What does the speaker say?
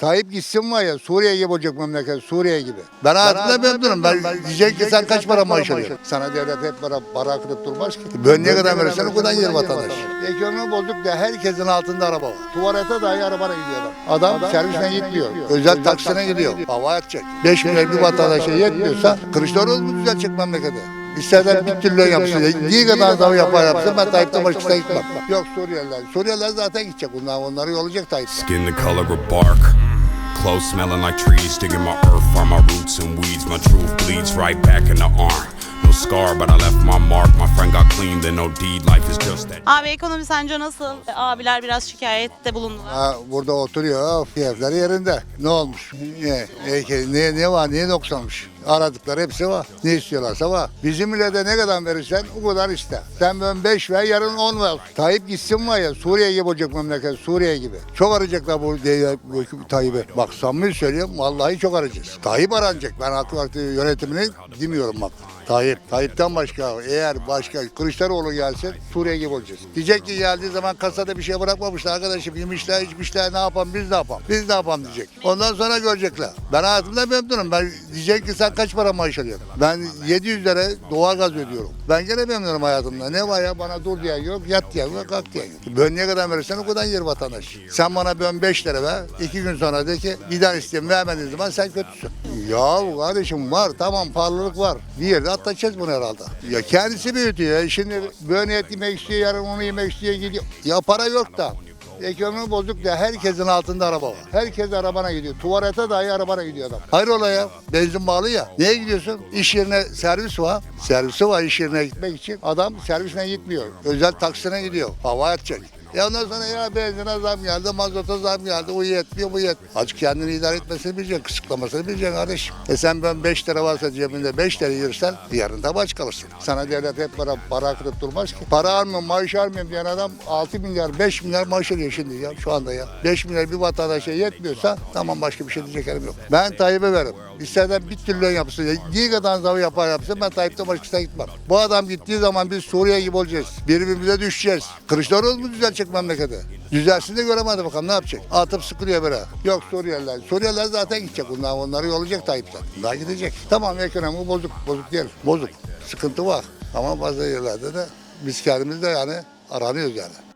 Tayyip gitsin var ya Suriye gibi olacak memleket Suriye gibi. Ben hayatımda memnunum. Ben diyecek ki sen kaç para maaş alıyorsun? Sana devlet hep para, para akıtıp durmaz ki. Ben ne kadar verirsen o kadar yer vatandaş. Ekonomi bozuk da herkesin altında araba var. Tuvalete dahi arabayla gidiyor adam. Adam, servisine gitmiyor. Özel taksine gidiyor. Hava atacak. 5 milyar bir vatandaşa yetmiyorsa Kılıçdaroğlu mu düzelecek memleketi? İsterler bir türlü yapsın. Ne kadar zam yapar yapsın ben Tayyip'ten başkasına gitmem. Yok Suriyeliler. Suriyeliler zaten gidecek. Bunlar onları yollayacak Tayyip. Skin the color of bark. Clothes smelling like trees, digging my earth from my roots and weeds. My truth bleeds right back in the arm. No scar, but I left my mark. My friend got clean, then no deed. Life is just that. Abi ekonomi sence nasıl? Abiler biraz şikayette bulundular. Ha, burada oturuyor, fiyatları yerinde. Ne olmuş? Ne, ne, ne, ne var, niye noksanmış? Aradıkları hepsi var. Ne istiyorlarsa var. Bizim millete ne kadar verirsen o kadar iste. Sen ben 5 ver, yarın 10 ver. Tayyip gitsin var ya, Suriye gibi olacak memleket, Suriye gibi. Çok arayacaklar bu, de, bu Tayyip'i. Bak samimi söylüyorum, vallahi çok arayacağız. Tayyip aranacak. Ben AK Parti yönetimini demiyorum bak. Tayyip. Tayyip'ten başka eğer başka Kılıçdaroğlu gelse Suriye gibi olacağız. Diyecek ki geldiği zaman kasada bir şey bırakmamışlar arkadaşım yemişler içmişler ne yapalım biz ne yapalım biz ne yapalım diyecek. Ondan sonra görecekler. Ben hayatımda memnunum. Ben diyecek ki sen kaç para maaş alıyorsun? Ben 700 lira doğalgaz ödüyorum. Ben gene memnunum hayatımda. Ne var ya bana dur diyen yok yat diyen yok kalk diyen yok. Ben ne kadar verirsen o kadar yer vatandaş. Sen bana ben 5 lira ver. iki gün sonra de ki daha isteyeyim vermediğin zaman sen kötüsün. Ya kardeşim var tamam pahalılık var. Bir yerde atlatacağız bunu herhalde. Ya kendisi büyütüyor. Şimdi böyle et yemek istiyor yarın onu yemek istiyor gidiyor. Ya para yok da. Ekonomi bozuk da herkesin altında araba var. Herkes arabana gidiyor. Tuvalete dahi arabana gidiyor adam. Hayrola ya? Benzin bağlı ya. Neye gidiyorsun? İş yerine servis var. Servisi var iş yerine gitmek için. Adam servisine gitmiyor. Özel taksine gidiyor. Hava atacak. Ya ondan sonra ya benzine zam geldi, mazota zam geldi, o yetmiyor, bu yet. Azıcık kendini idare etmesini bileceksin, kısıklamasını bileceksin kardeşim. E sen ben 5 lira varsa cebinde 5 lira yersen yarın da aç kalırsın. Sana devlet hep para, para akıtıp durmaz ki. Para almıyorum, maaş almıyorum diyen adam 6 milyar, 5 milyar maaş alıyor şimdi ya şu anda ya. 5 milyar bir vatandaşa yetmiyorsa tamam başka bir şey diyecek halim yok. Ben Tayyip'e veririm. İsterden bir trilyon yapsın. Ya, Ne kadar zam yapar yapsın ben Tayyip'ten başkasına gitmem. Bu adam gittiği zaman biz Suriye gibi olacağız. Birbirimize düşeceğiz. Kılıçdaroğlu mu düzelecek memleketi? Düzelsin göremedi bakalım ne yapacak? Atıp sıkılıyor böyle. Yok Suriyeliler. Suriyeliler zaten gidecek. Bunlar onları yollayacak Tayyip zaten. Bunlar gidecek. Tamam ekonomi bozuk. Bozuk değil. Bozuk. Sıkıntı var. Ama bazı yerlerde de biz kendimiz de yani aranıyoruz yani.